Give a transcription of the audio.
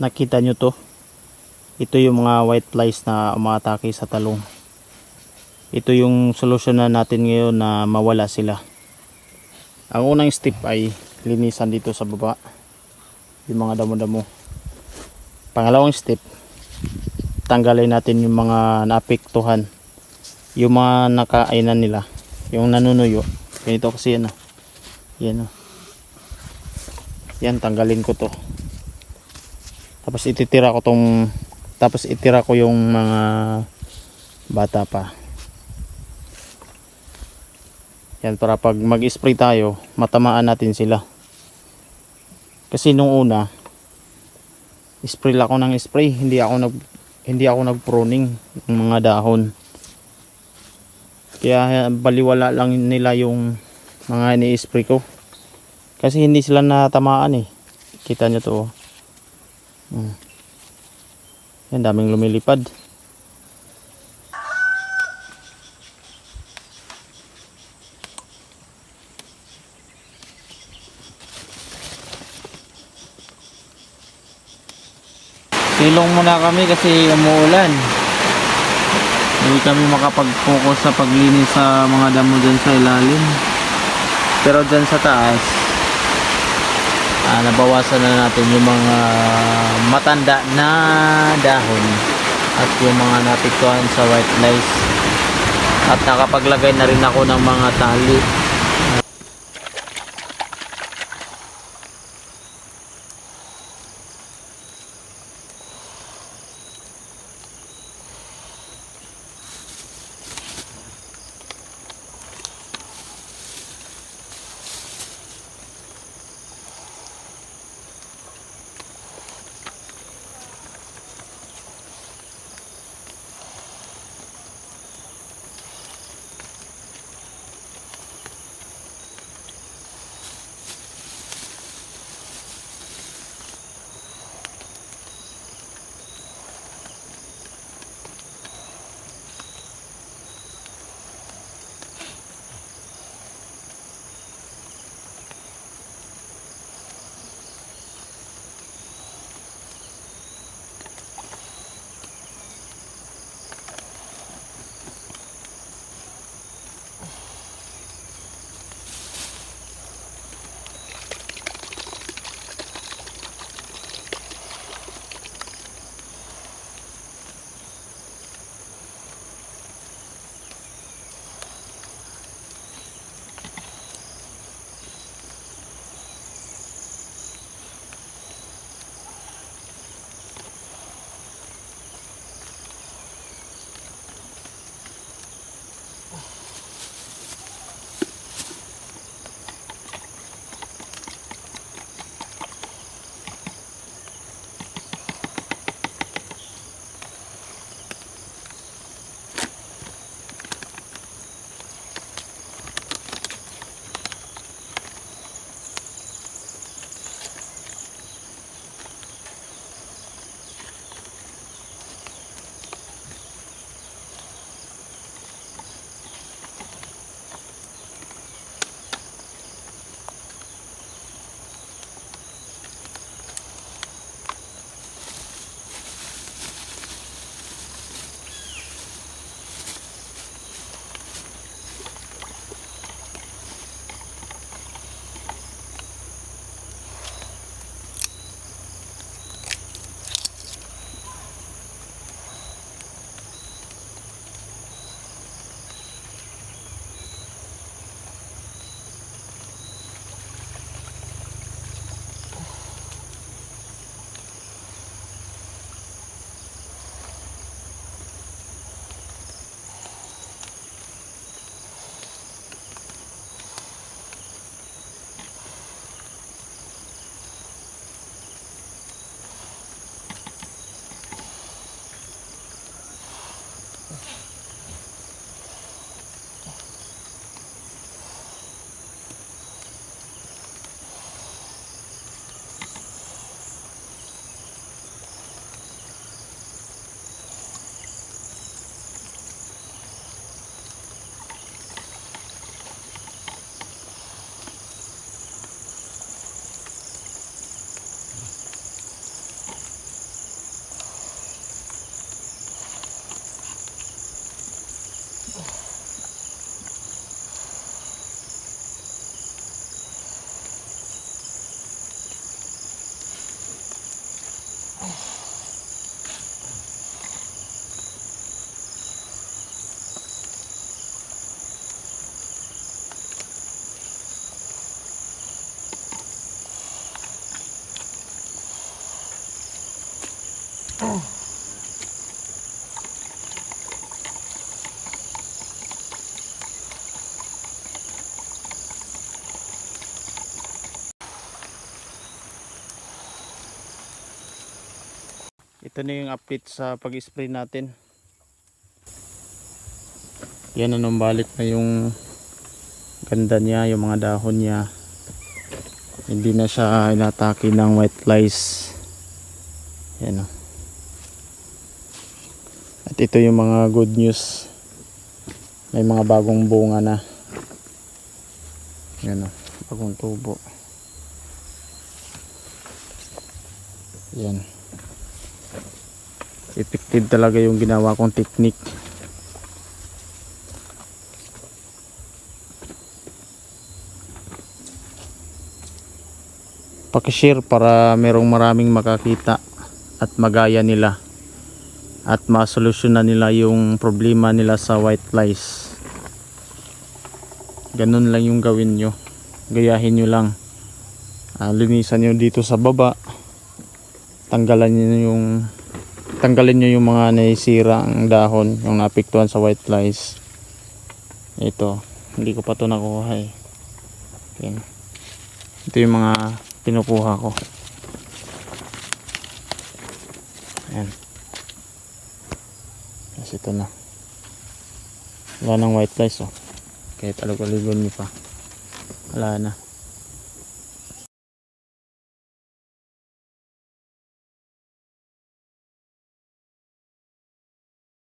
nakita nyo to. Ito yung mga white flies na umatake sa talong. Ito yung solusyon na natin ngayon na mawala sila. Ang unang step ay linisan dito sa baba yung mga damo-damo. Pangalawang step tanggalin natin yung mga naapektuhan. Yung mga nakainan nila yung nanunuyo. Ganito kasi yan ah. yan ah. yan tanggalin ko to tapos ititira ko tong tapos itira ko yung mga bata pa. Yan para pag mag spray tayo matamaan natin sila. Kasi nung una spray lang ako ng spray. Hindi ako nag hindi ako nag pruning ng mga dahon. Kaya baliwala lang nila yung mga ini-spray ko. Kasi hindi sila natamaan eh. Kita nyo to oh. Hmm. Yan, daming lumilipad. Silong muna kami kasi umuulan. Hindi kami makapag-focus sa paglinis sa mga damo dyan sa ilalim. Pero dyan sa taas, ah, nabawasan na natin yung mga matanda na dahon at yung mga napiktuhan sa white lice. At nakapaglagay na rin ako ng mga tali Okay. Oh. Ito na yung update sa pag-spray natin. Yan anong balik na yung ganda niya, yung mga dahon niya. Hindi na siya inatake ng white flies. Yan o. At ito yung mga good news. May mga bagong bunga na. Yan o, bagong tubo. Yan effective talaga yung ginawa kong technique. Pakishare para merong maraming makakita at magaya nila at masolusyonan nila yung problema nila sa white flies. Ganun lang yung gawin nyo. Gayahin nyo lang. Ah, linisan nyo dito sa baba. Tanggalan nyo yung tanggalin nyo yung mga naisira ang dahon yung napiktuhan sa white flies. Ito hindi ko pa to nakuha eh. Yan. ito yung mga pinukuha ko. Ayan. Kasi ito na. Wala ng white flies oh. Kahit alog-aligon nyo pa. Wala na